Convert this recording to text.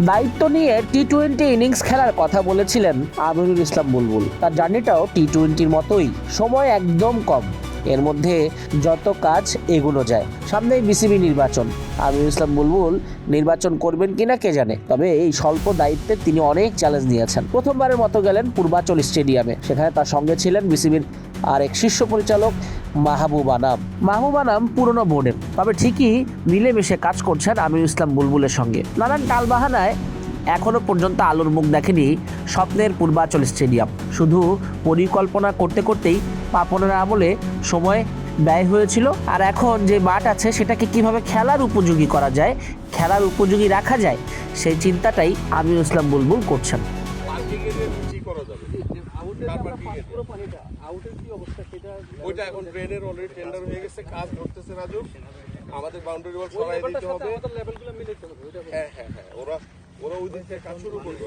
দায়িত্ব নিয়ে T twenty innings খেলার কথা বলেছিলেন আমিরুল ইসলাম বুলবুল। তার জার্নিটাও টি টোয়েন্টির মতোই। সময় একদম কম। এর মধ্যে যত কাজ এগুলো যায়। সামনেই বিসিবি নির্বাচন। আমিনুল ইসলাম বুলবুল নির্বাচন করবেন কিনা কে জানে। তবে এই স্বল্প দায়িত্বে তিনি অনেক চ্যালেঞ্জ নিয়েছেন। প্রথমবারের মতো গেলেন পূর্বাচল স্টেডিয়ামে। সেখানে তার সঙ্গে ছিলেন বিসিবির আর এক শীর্ষ পরিচালক মাহবুব আনাম মাহবুব আনাম পুরনো বোর্ডের তবে ঠিকই মিলেমিশে কাজ করছেন আমিনুল ইসলাম বুলবুলের সঙ্গে। নানান টালবাহানায় এখনও পর্যন্ত আলোর মুখ দেখেনি স্বপ্নের পূর্বাচল স্টেডিয়াম। শুধু পরিকল্পনা করতে করতেই পাপনের আমলে সময় ব্যয় হয়েছিল। আর এখন যে মাঠ আছে সেটাকে কীভাবে খেলার উপযোগী করা যায় খেলার উপযোগী রাখা যায় সেই চিন্তাটাই আমিনুল ইসলাম বুলবুল করছেন। ওইটা এখন ড্রেনের অলরেডি টেন্ডার হয়ে গেছে কাজ ধরতেছে রাজু। আমাদের বাউন্ডারি ওয়াল সরাই দিতে হবে। হ্যাঁ হ্যাঁ হ্যাঁ ওরা ওরা ওই দিক থেকে কাজ শুরু করবে।